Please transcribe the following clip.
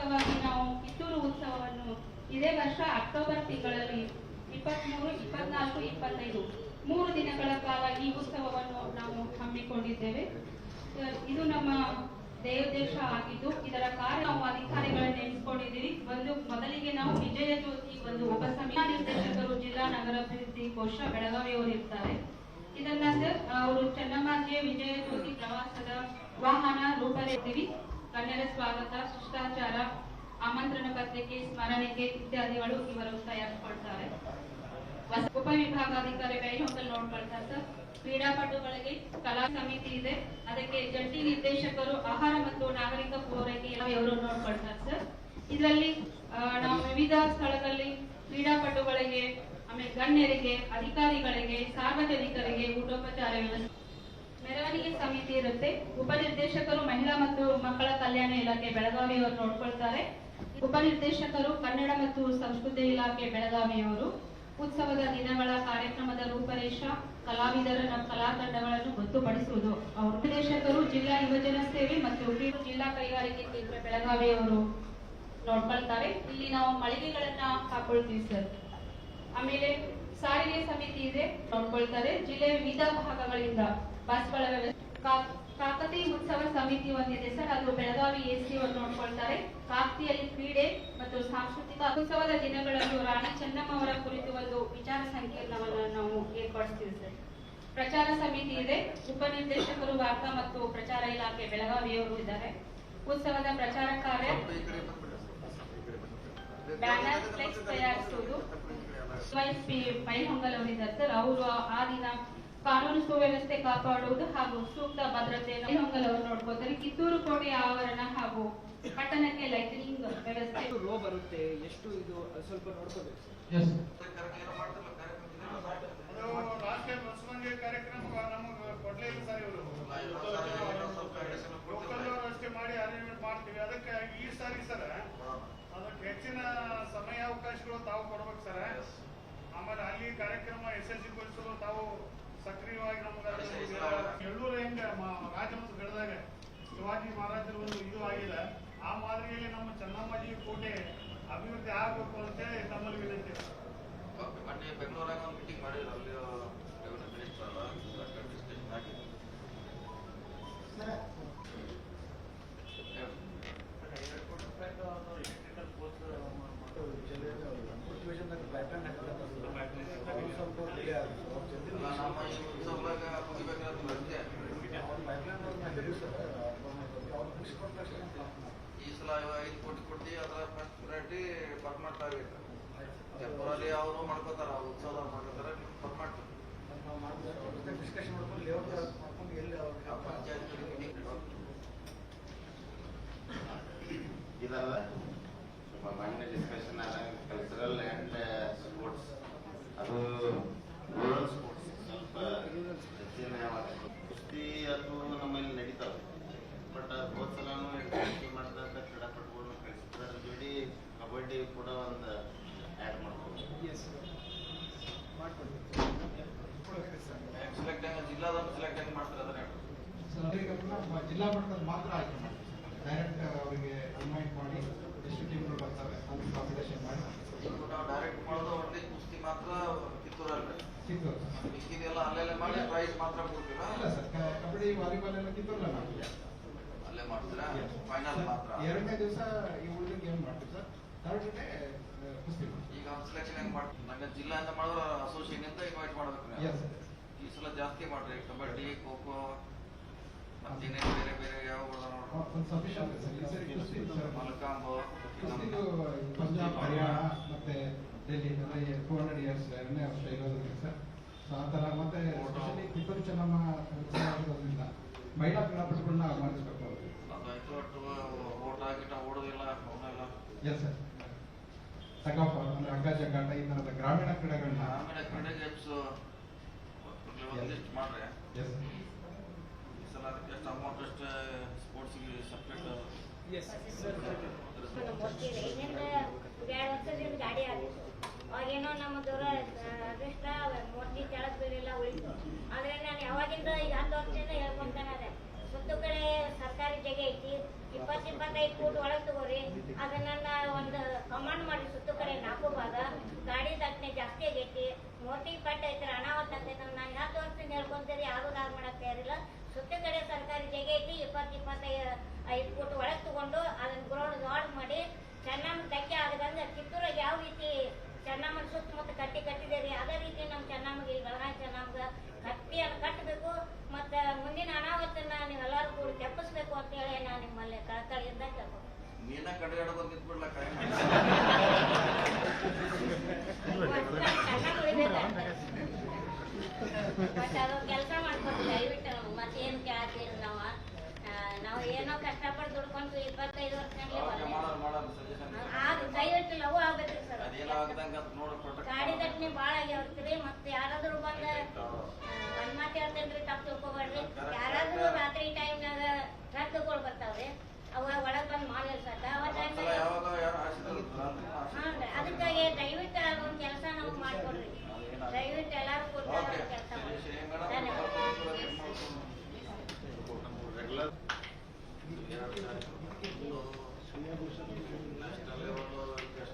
ಅಂಗವಾಗಿ ನಾವು ಕಿತ್ತೂರು ಉತ್ಸವವನ್ನು ಇದೇ ವರ್ಷ ಅಕ್ಟೋಬರ್ ತಿಂಗಳಲ್ಲಿ ಇಪ್ಪತ್ಮೂರು, ಇಪ್ಪತ್ನಾಲ್ಕು, ಇಪ್ಪತ್ತೈದು, ಮೂರು ದಿನಗಳ ಕಾಲ ಈ ಉತ್ಸವವನ್ನು ನಾವು ಹಮ್ಮಿಕೊಂಡಿದ್ದೇವೆ. ಇದು ನಮ್ಮ ದೇವದೇಶ ಆಗಿದ್ದು, ಇದರ ಕಾರ್ಯ ನಾವು ಅಧಿಕಾರಿಗಳನ್ನ ನೇಮಿಸಿಕೊಂಡಿದ್ದೀವಿ ಒಂದು, ಮೊದಲಿಗೆ ನಾವು ವಿಜಯ ಜ್ಯೋತಿ ಒಂದು ಉಪ ಸಮಿತಿ ನಿರ್ದೇಶಕರು ಜಿಲ್ಲಾ ನಗರಾಭಿವೃದ್ಧಿ ಕೋಶ ಬೆಳಗಾವಿಯವರು ಇರ್ತಾರೆ. ಇದನ್ನ ಅವರು ಚನ್ನಮಾಜಿಯ ವಿಜಯ ಜ್ಯೋತಿ ಪ್ರವಾಸದ ವಾಹನ ರೂಪರೇಖೆವಿ ಗಣ್ಯರ ಸ್ವಾಗತ, ಶಿಷ್ಟಾಚಾರ, ಆಮಂತ್ರಣ ಪತ್ರಿಕೆ ಸ್ಮರಣಿಕೆ ಇತ್ಯಾದಿಗಳು ಇವರು ತಯಾರಿಸ್ಕೊಳ್ತಾರೆ. ಉಪವಿಭಾಗಾಧಿಕಾರಿ ಬೈಹೊಂಗಲ್ ನೋಡ್ಕೊಳ್ತಾರೆ ಸರ್. ಕ್ರೀಡಾಪಟುಗಳಿಗೆ ಕಲಾ ಸಮಿತಿ ಇದೆ. ಅದಕ್ಕೆ ಜಂಟಿ ನಿರ್ದೇಶಕರು, ಆಹಾರ ಮತ್ತು ನಾಗರಿಕ ಪೂರೈಕೆ ಇವರು ನೋಡ್ಕೊಳ್ತಾರೆ ಸರ್. ಇದರಲ್ಲಿ ನಾವು ವಿವಿಧ ಸ್ಥಳದಲ್ಲಿ ಕ್ರೀಡಾಪಟುಗಳಿಗೆ, ಆಮೇಲೆ ಗಣ್ಯರಿಗೆ, ಅಧಿಕಾರಿಗಳಿಗೆ, ಸಾರ್ವಜನಿಕರಿಗೆ ಊಟೋಪಚಾರ ಮೆರವಣಿಗೆ ಸಮಿತಿ ಇರುತ್ತೆ. ಉಪನಿರ್ದೇಶಕರು ಮತ್ತು ಮಕ್ಕಳ ಕಲ್ಯಾಣ ಇಲಾಖೆ ಬೆಳಗಾವಿಯವರು ನೋಡ್ಕೊಳ್ತಾರೆ. ಉಪನಿರ್ದೇಶಕರು ಕನ್ನಡ ಮತ್ತು ಸಂಸ್ಕೃತಿ ಇಲಾಖೆ ಬೆಳಗಾವಿಯವರು ಉತ್ಸವದ ದಿನಗಳ ಕಾರ್ಯಕ್ರಮದ ರೂಪರೇಷ ಕಲಾವಿದರ ನಮ್ಮ ಕಲಾ ತಂಡಗಳನ್ನು ಗೊತ್ತುಪಡಿಸುವುದು. ಅವರು ಉಪನಿರ್ದೇಶಕರು ಜಿಲ್ಲಾ ಯುವಜನ ಸೇವೆ ಮತ್ತು ಜಿಲ್ಲಾ ಕೈಗಾರಿಕೆ ಕೇಂದ್ರ ಬೆಳಗಾವಿಯವರು ನೋಡ್ಕೊಳ್ತಾರೆ. ಇಲ್ಲಿ ನಾವು ಮಳಿಗೆಗಳನ್ನ ಹಾಕೊಳ್ತೀವಿ ಸರ್. ಆಮೇಲೆ ಸಾರಿಗೆ ಸಮಿತಿ ಇದೆ, ನೋಡ್ಕೊಳ್ತಾರೆ. ಜಿಲ್ಲೆಯ ವಿವಿಧ ಭಾಗಗಳಿಂದ ಬಸ್ಗಳ ವ್ಯವಸ್ಥೆ ಕಾಕತಿ ಉತ್ಸವ ಸಮಿತಿ ಹೊಂದಿದೆ ಸರ್. ಅದು ಬೆಳಗಾವಿ ಎಸಿ ಅವರು ನೋಡ್ಕೊಳ್ತಾರೆ. ಕಾಕತಿಯಲ್ಲಿ ಕ್ರೀಡೆ ಮತ್ತು ಸಾಂಸ್ಕೃತಿಕ ಉತ್ಸವದ ದಿನಗಳಲ್ಲಿ ರಾಣಿ ಚೆನ್ನಮ್ಮ ಅವರ ಕುರಿತು ಒಂದು ವಿಚಾರ ಸಂಕೀರ್ಣವನ್ನು ನಾವು ಏರ್ಪಡಿಸ್ತೀವಿ ಸರ್. ಪ್ರಚಾರ ಸಮಿತಿ ಇದೆ. ಉಪನಿರ್ದೇಶಕರು ವಾರ್ತಾ ಮತ್ತು ಪ್ರಚಾರ ಇಲಾಖೆ ಬೆಳಗಾವಿಯವರು ಇದ್ದಾರೆ. ಉತ್ಸವದ ಪ್ರಚಾರ ಕಾರ್ಯ ಬ್ಯಾನರ್ ಫ್ಲೆಕ್ಸ್ ತಯಾರಿಸುವುದು. ಪೈಹೊಂಗಲ್ ಅವರಿದ್ದಾರೆ ಸರ್. ಅವರು ಆ ದಿನ ಕಾನೂನು ಸುವ್ಯವಸ್ಥೆ ಕಾಪಾಡುವುದು ಹಾಗೂ ಸೂಕ್ತ ಭದ್ರತೆಯನ್ನು ಪೈಹೊಂಗಲ್ ಅವರು ನೋಡ್ಕೋತಾರೆ ಕಿತ್ತೂರು ಕೋಟೆ ಆವರಣ ಹಾಗೂ ಪಟ್ಟಣಕ್ಕೆ ಲೈಟಿನಿಂಗ್ ವ್ಯವಸ್ಥೆ. ರೋ ಬರುತ್ತೆ? ಎಷ್ಟು ಇದು ಸ್ವಲ್ಪ ನೋಡ್ಕೋಬೇಕು ಮಾಡಿ ಅರೇಂಜ್ಮೆಂಟ್ ಮಾಡ್ತೀವಿ ಅದಕ್ಕೆ ಈ ಸಾರಿ. ಸರ್ ಅದಕ್ಕೆ ಹೆಚ್ಚಿನ ಸಮಯಾವಕಾಶಗಳು ತಾವು ಕೊಡ್ಬೇಕು ಸರ್ ಆಮೇಲೆ ಅಲ್ಲಿ ಕಾರ್ಯಕ್ರಮ ಯಶಸ್ವಿಗೊಳಿಸಲು ತಾವು ಸಕ್ರಿಯವಾಗಿ ನಮ್ಗೆ ಎಳ್ಳೂರ ಹೆಂಗ ರಾಜವಂಶ ಬೆಳೆದಾಗ ಶಿವಾಜಿ ಮಹಾರಾಜರು ಒಂದು ಇದು ಆಗಿದೆ ಆ ಮಾದರಿಯಲ್ಲಿ ನಮ್ಮ ಚೆನ್ನಮ್ಮಾಜಿ ಕೋಟೆ ಅಭಿವೃದ್ಧಿ ಈ ಸಲ ಐದು ಕೋಟಿ ಅದರ ಫಸ್ಟ್ ಪರ್ಮನೆಂಟ್ ಟೆಂಪರರಿ ಅವರು ಮಾಡ್ಕೋತಾರ ಉತ್ಸವ ಮಾಡ್ಕೋತಾರ ಪರ್ಮನೆಂಟ್ ಡಿಸ್ಕಷನ್ ಮಾಡ್ಕೊಂಡು ಲೇಔಟ್ ಮಾಡ್ಕೊಂಡು ಎಲ್ಲಿ ಅವ್ರಿಗೆ ಪಂಚಾಯತ್ ಮೀಟಿಂಗ್ ಇದಲ್ಲ ನಮ್ಮ ಮಣ್ಣಿನ ಡಿಸ್ಕಷನ್ ಕಲ್ಚರಲ್ ಆ್ಯಂಡ್ ಸ್ಪೋರ್ಟ್ಸ್ ಅದು ರೂರಲ್ ಸ್ಪೋರ್ಟ್ಸ್ ಸ್ವಲ್ಪ ಹೆಚ್ಚಿನ ಕುಸ್ತಿ ಅದು ನಮ್ಮಲ್ಲಿ ನಡೀತಾವೆ ಬಟ್ ಹೋದ ಸಲನೂ ಕುಸ್ತಿ ಮಾಡಿದಂಥ ಕ್ರೀಡಾಪಟುಗಳನ್ನು ಕಳಿಸಿದ್ರು ಅದ್ರ ಜೋಡಿ ಕಬಡ್ಡಿ ಕೂಡ ಒಂದು ಆ್ಯಡ್ ಮಾಡ್ಬೋದು ಎಸ್ ಮಾಡ್ಕೊಡ್ತೀವಿ ಸೆಲೆಕ್ಟ್ ಜಿಲ್ಲಾದವ್ರು ಸೆಲೆಕ್ಟ್ ಹೆಂಗ್ ಮಾಡ್ತಾರೆ ಅದನ್ನ ಜಿಲ್ಲಾ ಮಟ್ಟದಲ್ಲಿ ಮಾತ್ರ ಆಯ್ಕೆ ಮಾಡಿ. ಡೈರೆಕ್ಟ್ ಅವರಿಗೆ ಇನ್ವೈಟ್ ಮಾಡಿ ಎಷ್ಟು ಟೀಮ್ಗಳು ಬರ್ತಾರೆ ಅದು ಕಾಂಪಿಟೇಷನ್ ಮಾಡಿ. ನಾವು ಡೈರೆಕ್ಟ್ ಮಾಡೋದು ಒಳ್ಳೆ ಕುಸ್ತಿ ಮಾತ್ರ ಕಿತ್ತೂರಲ್ಲಿ ಕಿತ್ತೂರು. ಮಿಕ್ಕಿದೆಲ್ಲ ಅಲ್ಲೆಲ್ಲ ಮಾಡಿ ಪ್ರೈಸ್ ಮಾತ್ರ ಕೊಡ್ತೀರಾ? ಇಲ್ಲ ಸರ್ ಕಬಡ್ಡಿ ವಾಲಿಬಾಲ್ ಎಲ್ಲ ಕಿತ್ತೂರಲ್ಲ ಅಲ್ಲೇ ಮಾಡ್ತೀರಾ? ಫೈನಲ್ ಮಾತ್ರ? ಎರಡನೇ ದಿವಸ ಈ ಉಳಿದ ಗೇಮ್ ಮಾಡ್ತೀವಿ ಸರ್ ಈಗ ಸೆಲೆಕ್ಷನ್ ಹೆಂಗ್ ಮಾಡ್ತೀವಿ ಜಿಲ್ಲಾ ಅಂತ ಮಾಡಿದ್ರೆ ಅಸೋಸಿಯೇಷನ್ ಅಂತ ಇನ್ವೈಟ್ ಮಾಡ್ಬೇಕು ಈ ಸಲ ಜಾಸ್ತಿ ಮಾಡ್ರಿ ಕಬಡ್ಡಿ ಖೋ ಖೋ ಬೇರೆ ಬೇರೆ ಯಾವ ಒಂದು ಸರ್ ಪಂಜಾಬ್ ಹರಿಯಾಣ ಮತ್ತೆ ಡೆಲ್ಲಿ ಟೂ ಹಂಡ್ರೆಡ್ ಇಯರ್ಸ್ ಎರಡನೇ ವರ್ಷ ಸರ್ ಸೊ ಆ ಥರ ಮತ್ತೆ ಕಿತ್ತೂರು ಚೆನ್ನಮ್ಮ ಮಹಿಳಾ ಕ್ರೀಡಾಪಟುಗಳನ್ನ ಮಾಡಿಸ್ಬೇಕು ಒಟ್ಟು ಓಟ ಗಿಟ ಓಡೋದಿಲ್ಲ ಎಸ್ ಸರ್ ಸಗಾಫ ಅಂದ್ರೆ ಹಗ್ಗ ಜಗ್ಗಾಟ ಈ ಥರದ ಗ್ರಾಮೀಣ ಕ್ರೀಡೆಗಳನ್ನ ಆಮೇಲೆ ಕ್ರೀಡೆಗೆ ಹೆಚ್ಚು ಒಂದಿಷ್ಟು ಮಾಡ್ರಿ. ಎಸ್ ಈ ಸಲ ಅದಕ್ಕೆ ಎಷ್ಟು ಅಮೌಂಟ್ ಅಷ್ಟು ಸ್ಪೋರ್ಟ್ಸ್ಗೆ ಸಪ್ರೇಟ್ ಎಸ್ ಸರ್ ಇನ್ನೇನು ಎರಡು ವರ್ಷದಿಂದ ಗಾಡಿ ಆಗಿತ್ತು ಅವಾಗೇನೋ ನಮ್ಮ ದೂರ ಅದೃಷ್ಟ ಮೋದಿ ಕೆಳಗ್ ಬೀಳಿಲ್ಲ ಉಳಿತು. ಆದ್ರೆ ನಾನು ಯಾವಾಗಿಂದ ಈಗ ಹತ್ತು ವರ್ಷದಿಂದ ಹೇಳ್ಕೊಂತಾನೆ ಅದೇ. ಸುತ್ತು ಕಡೆ ಸರ್ಕಾರಿ ಜಾಗ ಐತಿ, ಇಪ್ಪತ್ತು, ಇಪ್ಪತ್ತೈದು ಫೂಟ್ ಒಳಗೆ ತಗೋರಿ. ಅದನ್ನ ಒಂದು ಕಮಾಂಡ್ ಮಾಡಿ ಸುತ್ತು ಕಡೆ ನಾಲ್ಕು ಭಾಗ. ಗಾಡಿ ದಟ್ಟಣೆ ಜಾಸ್ತಿ ಆಗೈತಿ. ಮೋಟಿ ಪಟ್ಟ ಐತ್ರಿ, ಅನಾಹುತ ಆಗ್ತೈತಿ. ನಾನು ಹತ್ತು ವರ್ಷದಿಂದ ಹೇಳ್ಕೊಂತೀರಿ ಯಾರು ದಾರ್ ಮಾಡಕ್ ತಯಾರಿಲ್ಲ. ಸುತ್ತ ಕಡೆ ಸರ್ಕಾರಿ ಜಾಗ ಐತಿ, ಇಪ್ಪತ್ತು, ಇಪ್ಪತ್ತೈದು ಐದು ಫೂಟ್ ಒಳಗೆ ತಗೊಂಡು ಅದನ್ನ ಗ್ರೌಂಡ್ ಗಾರ್ಡ್ ಮಾಡಿ ಚೆನ್ನಮ್ಮ ಧಕ್ಕೆ ಆಗದಂಗ ಕಿತ್ತೂರಾಗ ಯಾವ ರೀತಿ ಚೆನ್ನಮ್ಮನ ಸುತ್ತಮುತ್ತ ಕಟ್ಟಿ ಕಟ್ಟಿದೇರಿ, ಅದೇ ರೀತಿ ನಮ್ಮ ಚೆನ್ನಮ್ಮಗೆ ಈ ಚೆನ್ನಮ್ಗೆ ಕಟ್ಟಿಯನ್ನು ಕಟ್ಟಬೇಕು ಮತ್ತ ಮುಂದಿನ ಅನಾವತ್ತನ್ನ ನೀವೆಲ್ಲರೂ ಕೂಡ ತೆಪ್ಪಿಸ್ಬೇಕು ಅಂತ ಹೇಳಿ ನಾನು ನಿಮ್ಮಲ್ಲಿ ಕಳಕಳಿಯಿಂದ ಕೇಳ್ಕೊಂಡು ನೀನ ಕಡೆ ಬಟ್ ಅದು ಕೆಲಸ ಮಾಡ್ಕೊಂಡು ದಯವಿಟ್ಟು ಮತ್ತೇನು ಕೇಳತ್ತೀರಿ ನಾವು ನಾವು ಏನೋ ಕಷ್ಟಪಟ್ಟು ದುಡ್ಕೊಂಡು ಇಪ್ಪತ್ತೈದು ವರ್ಷ ದಯವಿಟ್ಟು ಲವ್ ಆಗ್ಬೇಕ್ರಿ ಸರ್. ಗಾಡಿ ದಟ್ಟಣೆ ಭಾಳ ಆಗ್ಯಾವ್ರಿ. ಮತ್ತೆ ಯಾರಾದ್ರೂ ಬಂದ ಒಂದ್ recognized.